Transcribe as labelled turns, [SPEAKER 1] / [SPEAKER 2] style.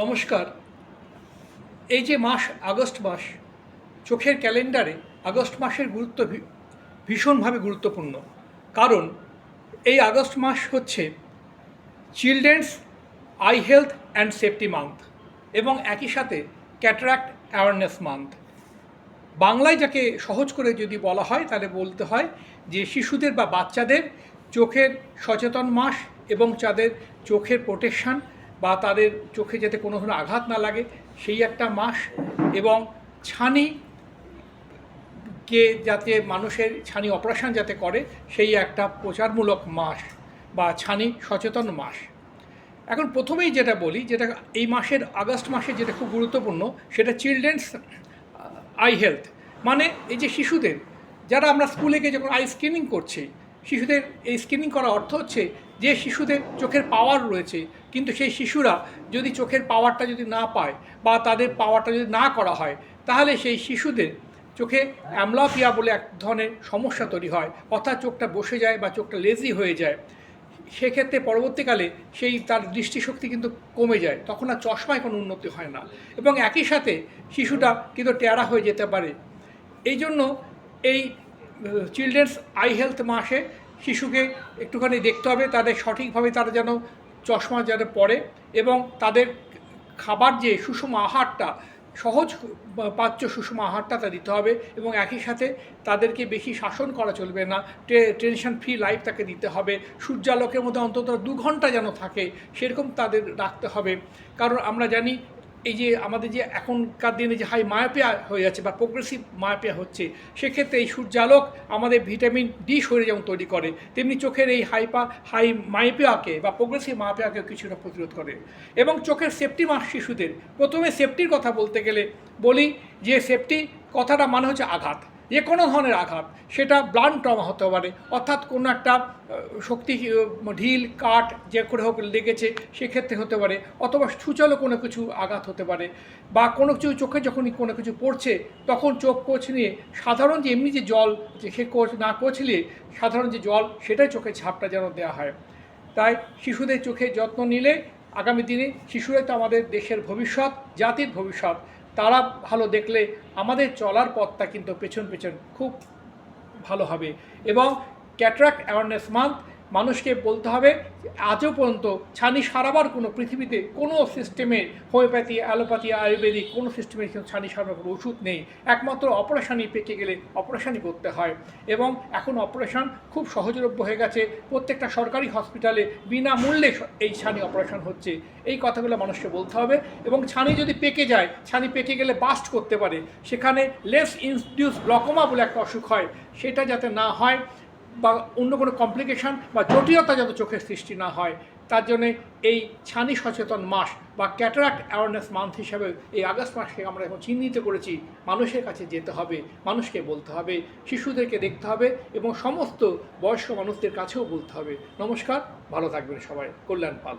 [SPEAKER 1] নমস্কার। এই যে মাস, আগস্ট মাস, চোখের ক্যালেন্ডারে আগস্ট মাসের গুরুত্ব ভীষণভাবে গুরুত্বপূর্ণ। কারণ এই আগস্ট মাস হচ্ছে children's eye health and safety month এবং একই সাথে ক্যাটারাক্ট অ্যাওয়ারনেস মান্থ। বাংলায় যাকে সহজ করে যদি বলা হয়, তাহলে বলতে হয় যে শিশুদের বা বাচ্চাদের চোখের সচেতন মাস এবং তাদের চোখের প্রোটেকশান বা তাদের চোখে যাতে কোনো ধরনের আঘাত না লাগে, সেই একটা মাস এবং ছানি কে যাতে মানুষের ছানি অপারেশন যাতে করে, সেই একটা প্রচারমূলক মাস বা ছানি সচেতন মাস। এখন প্রথমেই যেটা বলি, যেটা এই মাসের আগস্ট মাসে যেটা খুব গুরুত্বপূর্ণ, সেটা চিলড্রেন্স আই হেলথ মানে এই যে শিশুদের, যারা আমরা স্কুলে গিয়ে যখন আই স্ক্রিনিং করছি শিশুদের এই স্ক্রিনিং করার অর্থ হচ্ছে যে শিশুদের চোখের পাওয়ার রয়েছে, কিন্তু সেই শিশুরা যদি চোখের পাওয়ারটা যদি না পায় বা তাদের পাওয়ারটা যদি না করা হয়, তাহলে সেই শিশুদের চোখে অ্যামলাপিয়া বলে এক ধরনের সমস্যা তৈরি হয়, অর্থাৎ চোখটা বসে যায় বা চোখটা লেজি হয়ে যায়। সেক্ষেত্রে পরবর্তীকালে সেই তার দৃষ্টিশক্তি কিন্তু কমে যায়, তখন আর চশমায় কোনো উন্নতি হয় না। এবং একই সাথে শিশুটা কিন্তু টেরা হয়ে যেতে পারে। এই জন্য এই চিলড্রেন্স আই হেলথ মাসে শিশুকে একটুখানি দেখতে হবে, তাদের সঠিকভাবে তারা যেন চশমা যেন পড়ে এবং তাদের খাবার যে সুষম আহারটা, সহজ পাচ্য সুষম আহারটা তা দিতে হবে এবং একই সাথে তাদেরকে বেশি শাসন করা চলবে না টেনশন ফ্রি লাইফ তাকে দিতে হবে, সূর্যালোকের মধ্যে অন্তত দু ঘণ্টা যেন থাকে, সেরকম তাদের রাখতে হবে। কারণ আমরা জানি এই যে আমাদের যে এখনকার দিনে যে হাই মায়াপিয়া হয়ে যাচ্ছে বা প্রোগ্রেসিভ মায়াপিয়া হচ্ছে, সেক্ষেত্রে এই সূর্যালোক আমাদের ভিটামিন ডি শরীরে যেমন তৈরি করে, তেমনি চোখের এই হাইপা, হাই মায়াপিয়াকে বা প্রোগ্রেসিভ মায়াপিয়াকে কিছুটা প্রতিরোধ করে। এবং চোখের সেফটি মাস শিশুদের। প্রথমে সেফটির কথা বলতে গেলে বলি যে সেফটি কথাটা মানে হচ্ছে আঘাত। যে কোনো ধরনের আঘাত, সেটা ব্লান্ট ট্রমা হতে পারে, অর্থাৎ কোনো একটা শক্তি ঢিল, কাঠ, যে করে হোক লেগেছে, সেক্ষেত্রে হতে পারে, অথবা সূচালো কোনো কিছু আঘাত হতে পারে, বা কোনো কিছু চোখে যখনই কোনো কিছু পড়ছে, তখন চোখ কোচ নিয়ে সাধারণ যে এমনি যে জল যে সে কোচ না কোচলিয়ে সাধারণ যে জল, সেটাই চোখে ছাপটা যেন দেওয়া হয়। তাই শিশুদের চোখে যত্ন নিলে, আগামী দিনে শিশুরাই তো আমাদের দেশের ভবিষ্যৎ, জাতির ভবিষ্যৎ তারা ভালো দেখলে আমাদের চলার পথটা কিন্তু পেছন পেছন খুব ভালো হবে। এবং ক্যাটরাক্ট অ্যাওয়ারনেস মান্থ মানুষকে বলতে হবে, আজও পর্যন্ত ছানি সারাবার কোনো পৃথিবীতে কোনো সিস্টেমে হোমিওপ্যাথি, অ্যালোপ্যাথি, আয়ুর্বেদিক কোনো সিস্টেমে ছানি সারাবার কোনো ওষুধ নেই। একমাত্র অপারেশানই পেকে গেলে অপারেশানই করতে হয় এবং এখন অপারেশন খুব সহজলভ্য হয়ে গেছে। প্রত্যেকটা সরকারি হসপিটালে বিনামূল্যে এই ছানি অপারেশন হচ্ছে। এই কথাগুলো মানুষকে বলতে হবে এবং ছানি যদি পেকে যায়, ছানি পেকে গেলে বাস্ট করতে পারে। সেখানে লেস ইনডিউস গ্লকোমা বলে একটা অসুখ হয়। সেটা যাতে না হয় বা অন্য কোনো কমপ্লিকেশান বা জটিলতা যাতে চোখের সৃষ্টি না হয়, তার জন্যে এই ছানি সচেতন মাস বা ক্যাটারাক্ট অ্যাওয়ারনেস মান্থ হিসাবে এই আগস্ট মাসকে আমরা এখন চিহ্নিত করেছি। মানুষের কাছে যেতে হবে, মানুষকে বলতে হবে, শিশুদেরকে দেখতে হবে এবং সমস্ত বয়স্ক মানুষদের কাছেও বলতে হবে। নমস্কার, ভালো থাকবেন সবাই। কল্যাণ পাল।